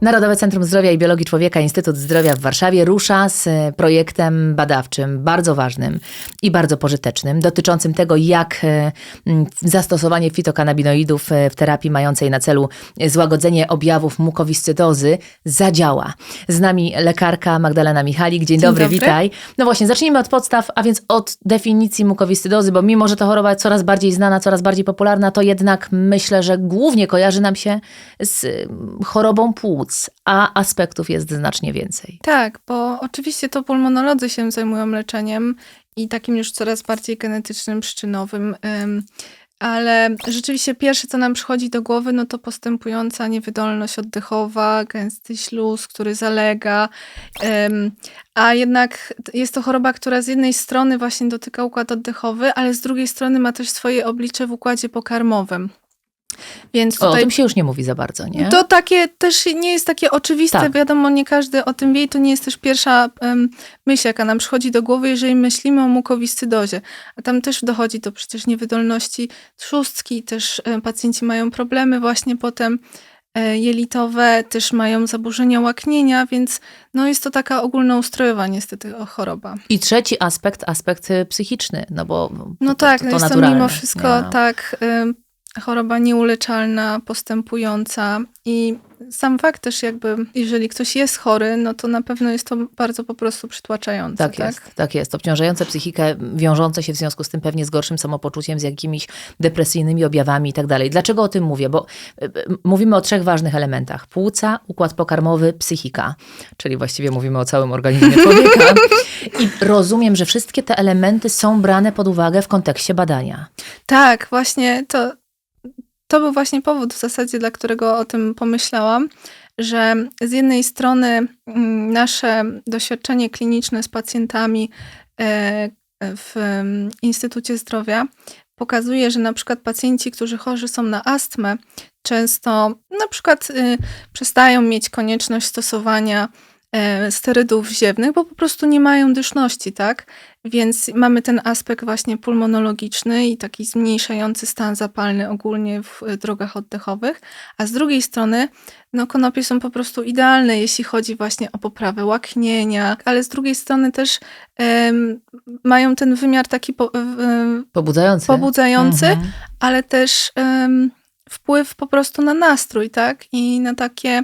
Narodowe Centrum Zdrowia i Biologii Człowieka Instytut Zdrowia w Warszawie rusza z projektem badawczym bardzo ważnym i bardzo pożytecznym, dotyczącym tego, jak e, zastosowanie fitokanabinoidów e, w terapii mającej na celu złagodzenie objawów mukowiscydozy zadziała. Z nami lekarka Magdalena Michalik. Dzień, Dzień dobry, dobry. witaj. No właśnie, zacznijmy od podstaw, a więc od definicji mukowiscydozy, bo mimo, że to choroba jest coraz bardziej znana, coraz bardziej popularna, to jednak myślę, że głównie kojarzy nam się z mm, chorobą płuc, a aspektów jest znacznie więcej. Tak, bo oczywiście to pulmonolodzy się zajmują leczeniem i takim już coraz bardziej genetycznym, przyczynowym. ym, Ale rzeczywiście pierwsze, co nam przychodzi do głowy, no to postępująca niewydolność oddechowa, gęsty śluz, który zalega. A jednak jest to choroba, która z jednej strony właśnie dotyka układ oddechowy, ale z drugiej strony ma też swoje oblicze w układzie pokarmowym. Więc O, o tutaj tym się już nie mówi za bardzo, nie? To takie też nie jest takie oczywiste, Tak. wiadomo, nie każdy o tym wie i to nie jest też pierwsza em, myśl, jaka nam przychodzi do głowy, jeżeli myślimy o mukowiscydozie. A tam też dochodzi do przecież niewydolności trzustki, też e, pacjenci mają problemy właśnie potem e, jelitowe, też mają zaburzenia łaknienia, więc no jest to taka ogólnoustrojowa niestety o- choroba. I trzeci aspekt, aspekt psychiczny, no bo No to, tak, to, no to jest to naturalne. mimo wszystko nie? tak choroba nieuleczalna, postępująca i sam fakt też jakby, jeżeli ktoś jest chory, no to na pewno jest to bardzo po prostu przytłaczające. Tak, Tak, jest, tak jest. Obciążające psychikę, wiążące się w związku z tym pewnie z gorszym samopoczuciem, z jakimiś depresyjnymi objawami i tak dalej. Dlaczego o tym mówię? Bo y, y, mówimy o trzech ważnych elementach. Płuca, układ pokarmowy, psychika. Czyli właściwie mówimy o całym organizmie człowieka. I rozumiem, że wszystkie te elementy są brane pod uwagę w kontekście badania. Tak, właśnie to, to był właśnie powód w zasadzie, dla którego o tym pomyślałam, że z jednej strony mm, nasze doświadczenie kliniczne z pacjentami e, w em, Instytucie Zdrowia pokazuje, że na przykład pacjenci, którzy chorzy są na astmę, często na przykład y, przestają mieć konieczność stosowania e, sterydów ziewnych, bo po prostu nie mają dyszności, tak? Więc mamy ten aspekt właśnie pulmonologiczny i taki zmniejszający stan zapalny ogólnie w e, drogach oddechowych, a z drugiej strony no, konopie są po prostu idealne, jeśli chodzi właśnie o poprawę łaknienia, ale z drugiej strony też em, mają ten wymiar taki po, em, Pobudzające. pobudzający, Mhm. ale też em, wpływ po prostu na nastrój, tak? I na takie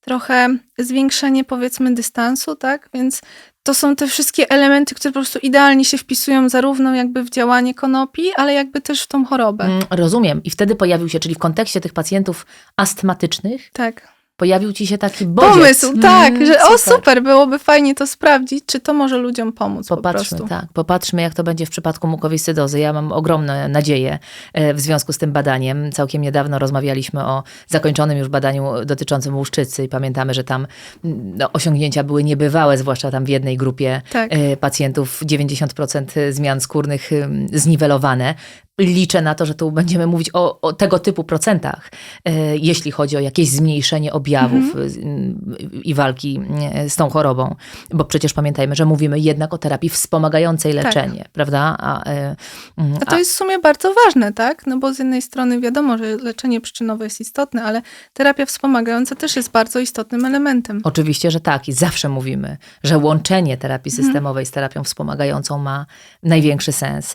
trochę zwiększenie powiedzmy dystansu, tak? Więc to są te wszystkie elementy, które po prostu idealnie się wpisują zarówno jakby w działanie konopi, ale jakby też w tą chorobę. Mm, Rozumiem. I wtedy pojawił się, czyli w kontekście tych pacjentów astmatycznych, Tak. Pojawił ci się taki bodziec. Pomysł, tak, Mm, że o super, byłoby fajnie to sprawdzić, czy to może ludziom pomóc po Popatrzmy, prostu. tak, popatrzmy, jak to będzie w przypadku mukowiscydozy. Ja mam ogromne nadzieje e, w związku z tym badaniem. Całkiem niedawno rozmawialiśmy o zakończonym już badaniu dotyczącym łuszczycy i pamiętamy, że tam mm, no, osiągnięcia były niebywałe, zwłaszcza tam w jednej grupie Tak. e, pacjentów 90% zmian skórnych ym, zniwelowane. Liczę na to, że tu będziemy mówić o, o tego typu procentach, e, jeśli chodzi o jakieś zmniejszenie objawów Mhm. i walki e, z tą chorobą. Bo przecież pamiętajmy, że mówimy jednak o terapii wspomagającej Tak. leczenie, prawda? A, e, mm, A to jest w sumie bardzo ważne, tak? No bo z jednej strony wiadomo, że leczenie przyczynowe jest istotne, ale terapia wspomagająca też jest bardzo istotnym elementem. Oczywiście, że tak. I zawsze mówimy, że łączenie terapii Mhm. systemowej z terapią wspomagającą ma największy sens.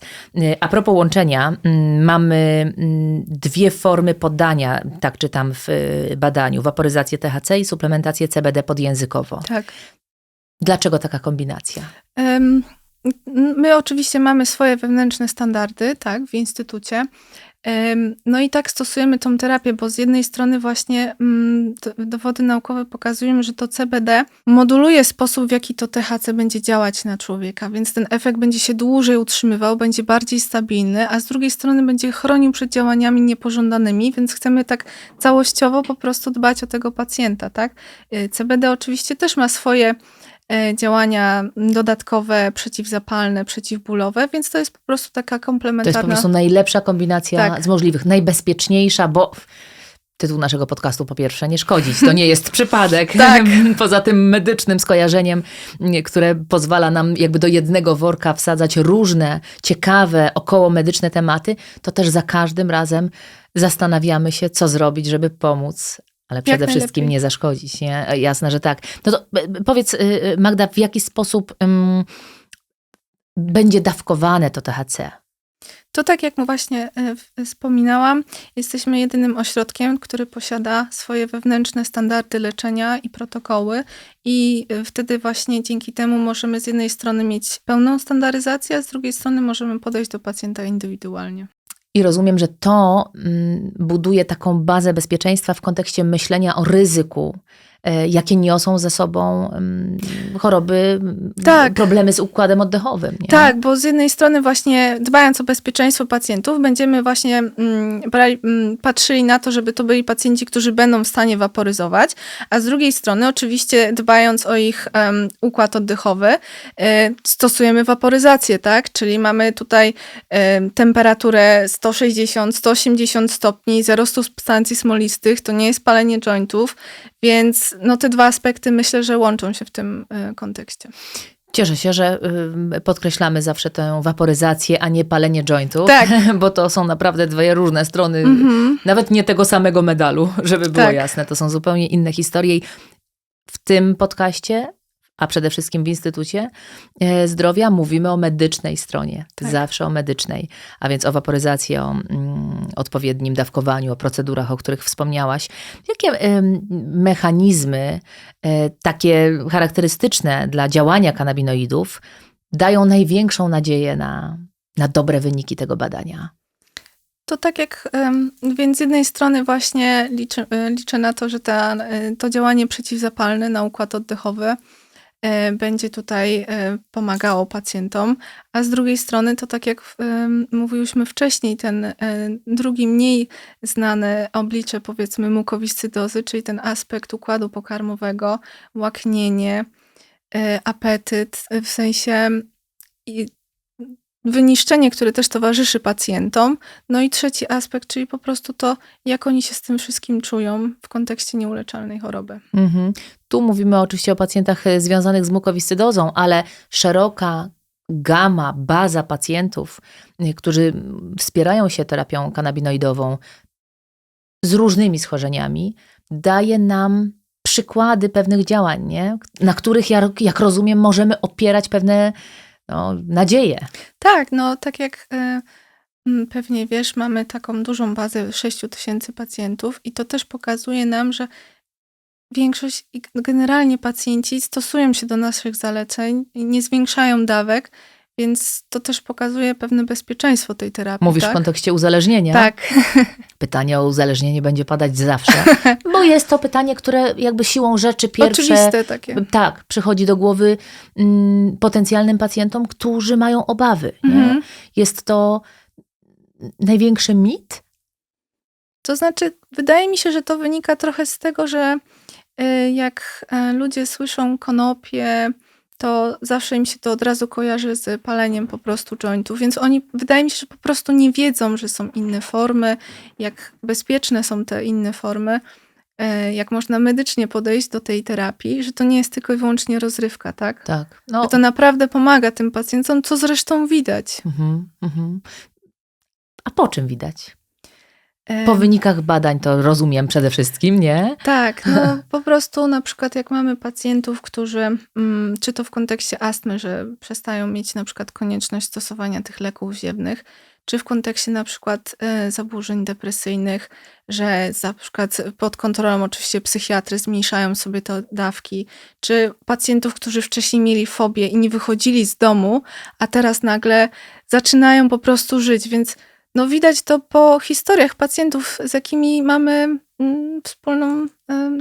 A propos łączenia, mm, mamy mm, dwie formy podania, tak czytam w y, badaniu. Waporyzację THC i suplementację CBD podjęzykowo. Tak. Dlaczego taka kombinacja? My oczywiście mamy swoje wewnętrzne standardy, tak, w instytucie. No i tak stosujemy tą terapię, bo z jednej strony właśnie mm, dowody naukowe pokazują, że to CBD moduluje sposób, w jaki to THC będzie działać na człowieka, więc ten efekt będzie się dłużej utrzymywał, będzie bardziej stabilny, a z drugiej strony będzie chronił przed działaniami niepożądanymi, więc chcemy tak całościowo po prostu dbać o tego pacjenta, tak? Y, CBD oczywiście też ma swoje działania dodatkowe, przeciwzapalne, przeciwbólowe, więc to jest po prostu taka To jest po komplementarna. prostu najlepsza kombinacja Tak. z możliwych, najbezpieczniejsza, bo tytuł naszego podcastu po pierwsze nie szkodzić. To nie jest przypadek. Tak. Poza tym medycznym skojarzeniem, nie, które pozwala nam jakby do jednego worka wsadzać różne ciekawe, około medyczne tematy, to też za każdym razem zastanawiamy się, co zrobić, żeby pomóc Ale przede wszystkim nie zaszkodzić, nie? Jasne, że tak. No to e, powiedz, y, y, Magda, w jaki sposób ym, będzie dawkowane to THC? To tak jak mu właśnie e, wspominałam, jesteśmy jedynym ośrodkiem, który posiada swoje wewnętrzne standardy leczenia i protokoły i e, wtedy właśnie dzięki temu możemy z jednej strony mieć pełną standaryzację, a z drugiej strony możemy podejść do pacjenta indywidualnie. I rozumiem, że to mm, buduje taką bazę bezpieczeństwa w kontekście myślenia o ryzyku, jakie niosą ze sobą choroby, Tak. problemy z układem oddechowym. Nie? Tak, bo z jednej strony właśnie dbając o bezpieczeństwo pacjentów, będziemy właśnie mm, brali, mm, patrzyli na to, żeby to byli pacjenci, którzy będą w stanie waporyzować, a z drugiej strony oczywiście dbając o ich em, układ oddechowy, e, stosujemy waporyzację, tak? Czyli mamy tutaj em, temperaturę 160-180 stopni, zero substancji smolistych, to nie jest palenie jointów, więc no te dwa aspekty myślę, że łączą się w tym e, kontekście. Cieszę się, że y, podkreślamy zawsze tę waporyzację, a nie palenie jointów, Tak. bo to są naprawdę dwie różne strony, Mhm. nawet nie tego samego medalu, żeby było Tak. jasne. To są zupełnie inne historie. I w tym podcaście, a przede wszystkim w Instytucie e, Zdrowia, mówimy o medycznej stronie. Tak. Zawsze o medycznej. A więc o waporyzacji, o mm, odpowiednim dawkowaniu, o procedurach, o których wspomniałaś. Jakie em, mechanizmy e, takie charakterystyczne dla działania kanabinoidów dają największą nadzieję na, na dobre wyniki tego badania? To tak jak, więc z jednej strony właśnie liczę, e, liczę na to, że ta, to działanie przeciwzapalne na układ oddechowy będzie tutaj e, pomagało pacjentom, a z drugiej strony to tak jak em, mówiłyśmy wcześniej, ten e, drugi mniej znane oblicze powiedzmy mukowiscydozy, czyli ten aspekt układu pokarmowego, łaknienie, e, apetyt, w sensie wyniszczenie, które też towarzyszy pacjentom, no i trzeci aspekt, czyli po prostu to, jak oni się z tym wszystkim czują w kontekście nieuleczalnej choroby. Mhm. Tu mówimy oczywiście o pacjentach e, związanych z mukowiscydozą, ale szeroka gama, baza pacjentów, y, którzy wspierają się terapią kanabinoidową z różnymi schorzeniami, daje nam przykłady pewnych działań, nie? na których, jak, jak rozumiem, możemy opierać pewne no, nadzieje. Tak, no tak jak e, m, pewnie wiesz, mamy taką dużą bazę 6 tysięcy pacjentów i to też pokazuje nam, że większość, generalnie pacjenci stosują się do naszych zaleceń, nie zwiększają dawek, więc to też pokazuje pewne bezpieczeństwo tej terapii. Mówisz tak? w kontekście uzależnienia. Tak, Pytanie o uzależnienie będzie padać zawsze, bo jest to pytanie, które jakby siłą rzeczy pierwsze oczywiste takie. tak, przychodzi do głowy mm, potencjalnym pacjentom, którzy mają obawy. Mhm. Jest to największy mit? To znaczy, wydaje mi się, że to wynika trochę z tego, że y, jak e, ludzie słyszą konopie, to zawsze im się to od razu kojarzy z paleniem po prostu jointów, więc oni, wydaje mi się, że po prostu nie wiedzą, że są inne formy, jak bezpieczne są te inne formy, e, jak można medycznie podejść do tej terapii, że to nie jest tylko i wyłącznie rozrywka, tak? Tak. No, Że to naprawdę pomaga tym pacjentom, co zresztą widać. mhm, mhm. A po czym widać? Po wynikach badań to rozumiem przede wszystkim, nie? Tak, no po prostu na przykład jak mamy pacjentów, którzy, mm, czy to w kontekście astmy, że przestają mieć na przykład konieczność stosowania tych leków ziewnych, czy w kontekście na przykład e, zaburzeń depresyjnych, że za przykład pod kontrolą oczywiście psychiatry zmniejszają sobie te dawki, czy pacjentów, którzy wcześniej mieli fobię i nie wychodzili z domu, a teraz nagle zaczynają po prostu żyć, więc no widać to po historiach pacjentów, z jakimi mamy mm, wspólną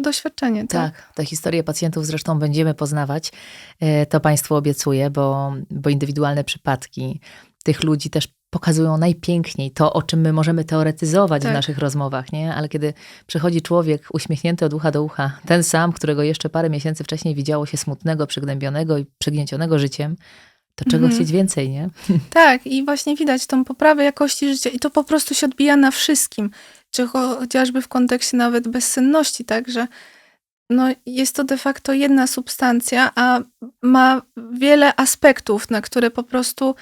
doświadczenie. Tak? Tak, te historie pacjentów zresztą będziemy poznawać. E, To Państwu obiecuję, bo, bo indywidualne przypadki tych ludzi też pokazują najpiękniej to, o czym my możemy teoretyzować w Tak. naszych rozmowach, nie? Ale kiedy przychodzi człowiek uśmiechnięty od ucha do ucha, ten sam, którego jeszcze parę miesięcy wcześniej widziało się smutnego, przygnębionego i przygnięcionego życiem, to czego Mhm. chcieć więcej, nie? tak, i właśnie widać tą poprawę jakości życia i to po prostu się odbija na wszystkim, czy cho- chociażby w kontekście nawet bezsenności, tak, że no, jest to de facto jedna substancja, a ma wiele aspektów, na które po prostu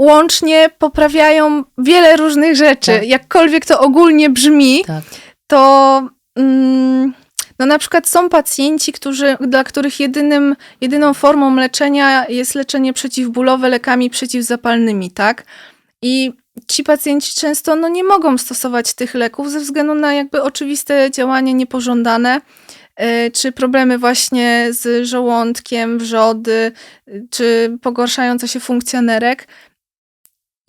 łącznie poprawiają wiele różnych rzeczy. Tak. Jakkolwiek to ogólnie brzmi, Tak. to mm, no na przykład są pacjenci, którzy, dla których jedynym, jedyną formą leczenia jest leczenie przeciwbólowe lekami przeciwzapalnymi, tak? I ci pacjenci często no, nie mogą stosować tych leków ze względu na jakby oczywiste działania niepożądane, y, czy problemy właśnie z żołądkiem, wrzody, y, czy pogarszająca się funkcja nerek.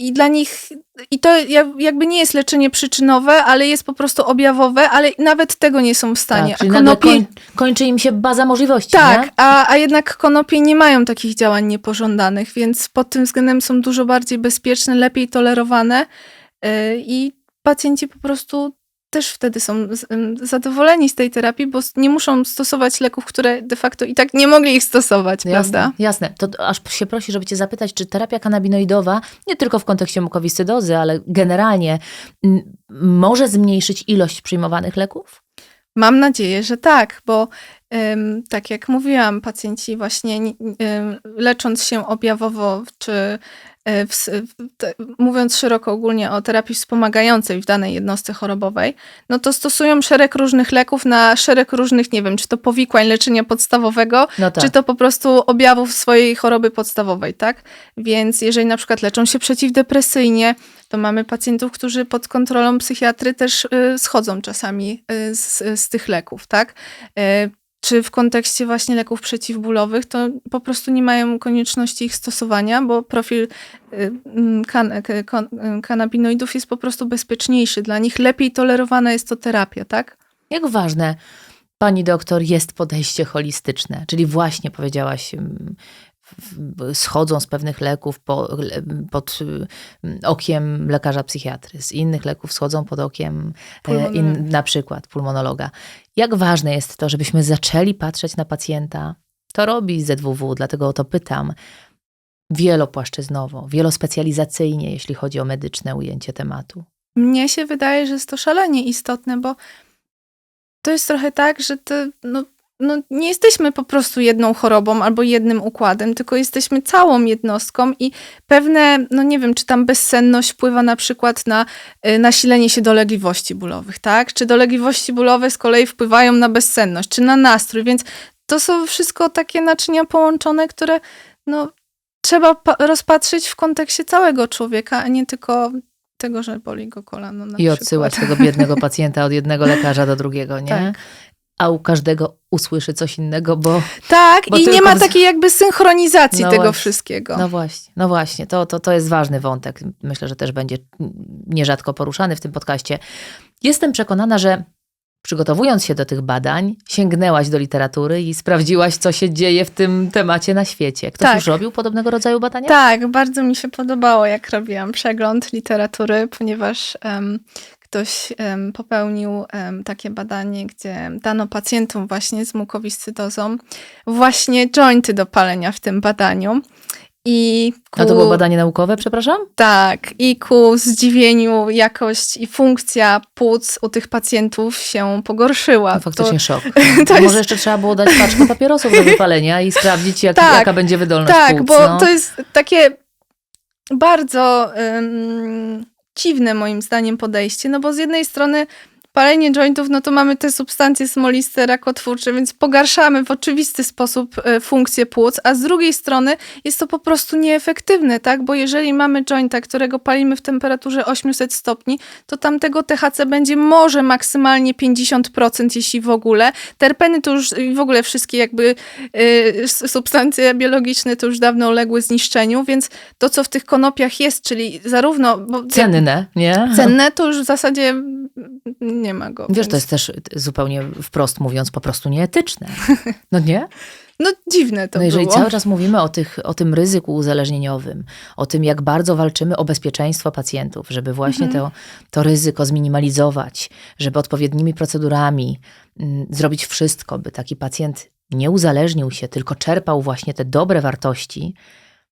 I dla nich, i to ja- jakby nie jest leczenie przyczynowe, ale jest po prostu objawowe, ale nawet tego nie są w stanie. Tak, a konopie, koń, kończy im się baza możliwości, tak, nie? a, a jednak konopie nie mają takich działań niepożądanych, więc pod tym względem są dużo bardziej bezpieczne, lepiej tolerowane yy, i pacjenci po prostu też wtedy są zadowoleni z tej terapii, bo nie muszą stosować leków, które de facto i tak nie mogli ich stosować, prawda? Jasne, jasne. To aż się prosi, żeby cię zapytać, czy terapia kanabinoidowa, nie tylko w kontekście mukowiscydozy, ale generalnie może zmniejszyć ilość przyjmowanych leków? Mam nadzieję, że tak, bo ym, tak jak mówiłam, pacjenci właśnie ym, lecząc się objawowo, czy w, s- w, te, mówiąc szeroko ogólnie o terapii wspomagającej w danej jednostce chorobowej, no to stosują szereg różnych leków na szereg różnych, nie wiem, czy to powikłań leczenia podstawowego, No tak. czy to po prostu objawów swojej choroby podstawowej, tak? Więc jeżeli na przykład leczą się przeciwdepresyjnie, to mamy pacjentów, którzy pod kontrolą psychiatry też y, schodzą czasami y, z, z tych leków, tak? Y, czy w kontekście właśnie leków przeciwbólowych, to po prostu nie mają konieczności ich stosowania, bo profil y, mm, kan, k- kon, y, kanabinoidów jest po prostu bezpieczniejszy. Dla nich lepiej tolerowana jest to terapia, tak? Jak ważne, pani doktor, jest podejście holistyczne? Czyli właśnie powiedziałaś, schodzą z pewnych leków po, pod mm, okiem lekarza psychiatry, z innych leków schodzą pod okiem e, in, na przykład pulmonologa. Jak ważne jest to, żebyśmy zaczęli patrzeć na pacjenta? To robi ZWW, dlatego o to pytam. Wielopłaszczyznowo, wielospecjalizacyjnie, jeśli chodzi o medyczne ujęcie tematu. Mnie się wydaje, że jest to szalenie istotne, bo to jest trochę tak, że to, no, no, nie jesteśmy po prostu jedną chorobą albo jednym układem, tylko jesteśmy całą jednostką i pewne, no nie wiem, czy tam bezsenność wpływa na przykład na y, nasilenie się dolegliwości bólowych, tak? Czy dolegliwości bólowe z kolei wpływają na bezsenność, czy na nastrój, więc to są wszystko takie naczynia połączone, które no, trzeba pa- rozpatrzyć w kontekście całego człowieka, a nie tylko tego, że boli go kolano na I przykład. odsyłać tego biednego pacjenta od jednego lekarza do drugiego, nie? Tak. A u każdego usłyszy coś innego, bo Tak, Bo i nie ma takiej jakby synchronizacji No tego właśnie. wszystkiego. no właśnie, no właśnie, to, to, to jest ważny wątek. Myślę, że też będzie nierzadko poruszany w tym podcaście. Jestem przekonana, że przygotowując się do tych badań, sięgnęłaś do literatury i sprawdziłaś, co się dzieje w tym temacie na świecie. Ktoś Tak. już robił podobnego rodzaju badania? Tak, bardzo mi się podobało, jak robiłam przegląd literatury, ponieważ em, ktoś popełnił takie badanie, gdzie dano pacjentom właśnie z mukowiscydozą właśnie jointy do palenia w tym badaniu. I ku, A to było badanie naukowe, przepraszam? Tak, i ku zdziwieniu jakość i funkcja płuc u tych pacjentów się pogorszyła. No, faktycznie To- szok. to Może jest- jeszcze trzeba było dać paczkę papierosów do wypalenia i sprawdzić, jak, Tak, jaka będzie wydolność Tak, płuc. bo no. to jest takie bardzo ym, dziwne moim zdaniem podejście, no bo z jednej strony palenie jointów, no to mamy te substancje smoliste, rakotwórcze, więc pogarszamy w oczywisty sposób e, funkcję płuc, a z drugiej strony jest to po prostu nieefektywne, tak? Bo jeżeli mamy jointa, którego palimy w temperaturze 800 stopni, to tamtego THC będzie może maksymalnie 50%, jeśli w ogóle. Terpeny to już w ogóle wszystkie jakby y, s- substancje biologiczne to już dawno uległy zniszczeniu, więc to, co w tych konopiach jest, czyli zarówno... Bo Cenne, nie? Cenne to już w zasadzie nie ma go. Wiesz, więc- to jest też zupełnie wprost mówiąc po prostu nieetyczne. No nie? No dziwne to No jeżeli było. cały czas mówimy o, tych, o tym ryzyku uzależnieniowym, o tym, jak bardzo walczymy o bezpieczeństwo pacjentów, żeby właśnie Mhm. to, to ryzyko zminimalizować, żeby odpowiednimi procedurami mm, zrobić wszystko, by taki pacjent nie uzależnił się, tylko czerpał właśnie te dobre wartości,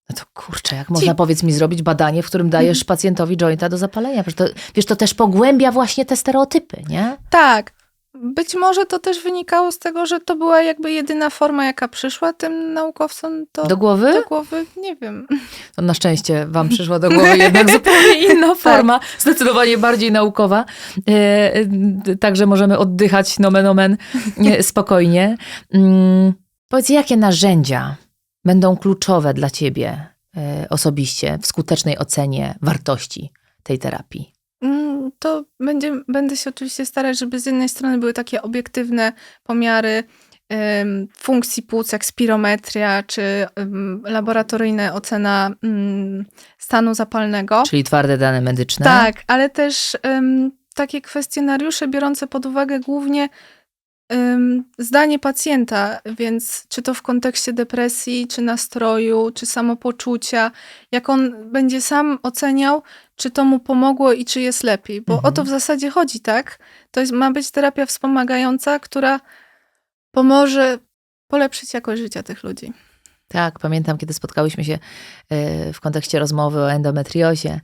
no to kurczę, jak można, powiedz mi, zrobić badanie, w którym dajesz pacjentowi jointa do zapalenia? Wiesz to, wiesz, to też pogłębia właśnie te stereotypy, nie? Tak. być może to też wynikało z tego, że to była jakby jedyna forma, jaka przyszła tym naukowcom do, Do głowy? do głowy. Nie wiem. To na szczęście wam przyszła do głowy jednak zupełnie inna forma, zdecydowanie bardziej naukowa. E, e, Także możemy oddychać nomen omen e, spokojnie. Mm, Powiedz, jakie narzędzia będą kluczowe dla ciebie e, osobiście w skutecznej ocenie wartości tej terapii? Mm, To będzie, będę się oczywiście starać, żeby z jednej strony były takie obiektywne pomiary funkcji płuc, jak spirometria, czy laboratoryjna ocena mm, stanu zapalnego. Czyli twarde dane medyczne? Tak, ale też takie kwestionariusze biorące pod uwagę głównie zdanie pacjenta, więc czy to w kontekście depresji, czy nastroju, czy samopoczucia, jak on będzie sam oceniał, czy to mu pomogło i czy jest lepiej, bo Mhm. o to w zasadzie chodzi, tak? To jest, ma być terapia wspomagająca, która pomoże polepszyć jakość życia tych ludzi. Tak, pamiętam, kiedy spotkałyśmy się e, w kontekście rozmowy o endometriozie.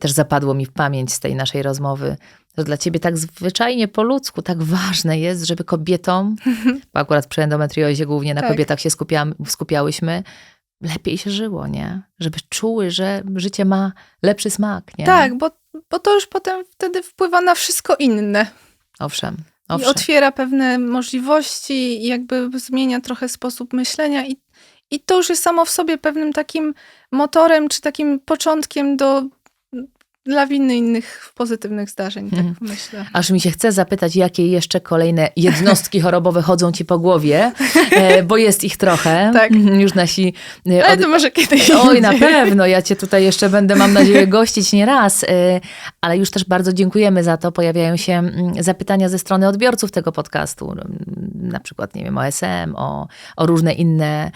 Też zapadło mi w pamięć z tej naszej rozmowy, że dla ciebie tak zwyczajnie po ludzku tak ważne jest, żeby kobietom, bo akurat przy endometriozie głównie na Tak. kobietach się skupiam, skupiałyśmy, lepiej się żyło, nie? Żeby czuły, że życie ma lepszy smak, nie? Tak, bo, bo to już potem wtedy wpływa na wszystko inne. Owszem, I owszem. otwiera pewne możliwości, i jakby zmienia trochę sposób myślenia, i, i to już jest samo w sobie pewnym takim motorem, czy takim początkiem do lawiny innych pozytywnych zdarzeń, tak Mhm. myślę. Aż mi się chce zapytać, jakie jeszcze kolejne jednostki chorobowe chodzą ci po głowie, e, bo jest ich trochę. Tak. Już nasi e, Ale od- to może kiedyś. Oj, na pewno. Ja cię tutaj jeszcze będę, mam nadzieję, gościć nie raz. y, Ale już też bardzo dziękujemy za to. Pojawiają się mm, zapytania ze strony odbiorców tego podcastu. mm, Na przykład, nie wiem, o SM, o, o różne inne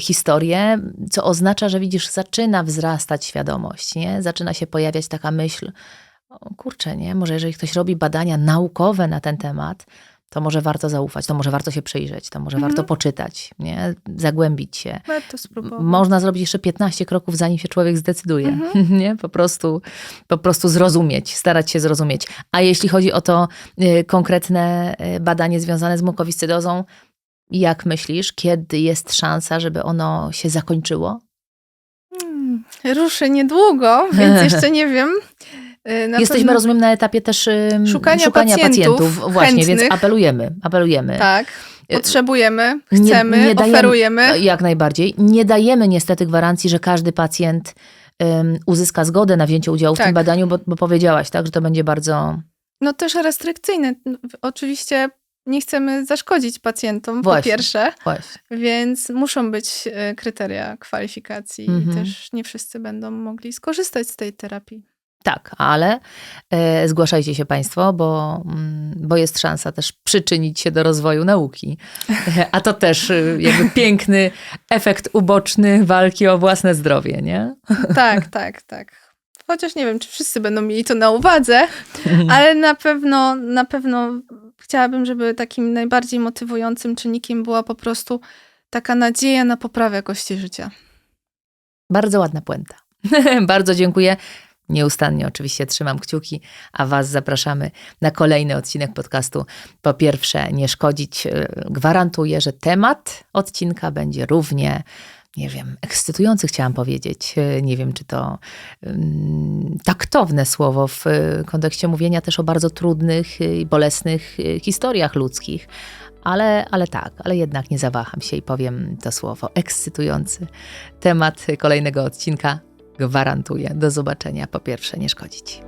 historie, co oznacza, że widzisz, zaczyna wzrastać świadomość, nie? Zaczyna się pojawiać taka myśl, o kurczę, nie? Może jeżeli ktoś robi badania naukowe na ten temat, to może warto zaufać, to może warto się przyjrzeć, to może Mhm. warto poczytać, nie? Zagłębić się. Warto spróbować. Można zrobić jeszcze 15 kroków, zanim się człowiek zdecyduje. Mhm. Nie? Po, prostu, po prostu zrozumieć, starać się zrozumieć. A jeśli chodzi o to y, konkretne y, badanie związane z mukowiscydozą, jak myślisz, kiedy jest szansa, żeby ono się zakończyło? Ruszę niedługo, więc jeszcze nie wiem. Y, Na Jesteśmy, pewno- rozumiem, na etapie też ym, Szukania pacjentów Właśnie, więc apelujemy, apelujemy. Tak, potrzebujemy, Nie- chcemy, nie dajemy- oferujemy. Jak najbardziej. Nie dajemy niestety gwarancji, że każdy pacjent ym, uzyska zgodę na wzięcie udziału w Tak. tym badaniu, bo, bo powiedziałaś, tak, że to będzie bardzo No też restrykcyjne. Oczywiście nie chcemy zaszkodzić pacjentom, po Właśnie. pierwsze, Właśnie. więc muszą być e, kryteria kwalifikacji Mhm. i też nie wszyscy będą mogli skorzystać z tej terapii. Tak, ale e, zgłaszajcie się Państwo, bo, mm, bo jest szansa też przyczynić się do rozwoju nauki. A to też y, jakby piękny efekt uboczny walki o własne zdrowie, nie? Tak, tak, tak. Chociaż nie wiem, czy wszyscy będą mieli to na uwadze, ale na pewno, na pewno chciałabym, żeby takim najbardziej motywującym czynnikiem była po prostu taka nadzieja na poprawę jakości życia. Bardzo ładna puenta. Bardzo dziękuję. Nieustannie oczywiście trzymam kciuki, a Was zapraszamy na kolejny odcinek podcastu. Po pierwsze, nie szkodzić. y, Gwarantuję, że temat odcinka będzie równie, nie wiem, ekscytujący chciałam powiedzieć. Y, Nie wiem, czy to ym, taktowne słowo w y, kontekście mówienia też o bardzo trudnych y, i bolesnych historiach ludzkich. Ale, ale tak, ale jednak nie zawaham się i powiem to słowo. Ekscytujący temat kolejnego odcinka gwarantuję. Do zobaczenia. Po pierwsze, nie szkodzić.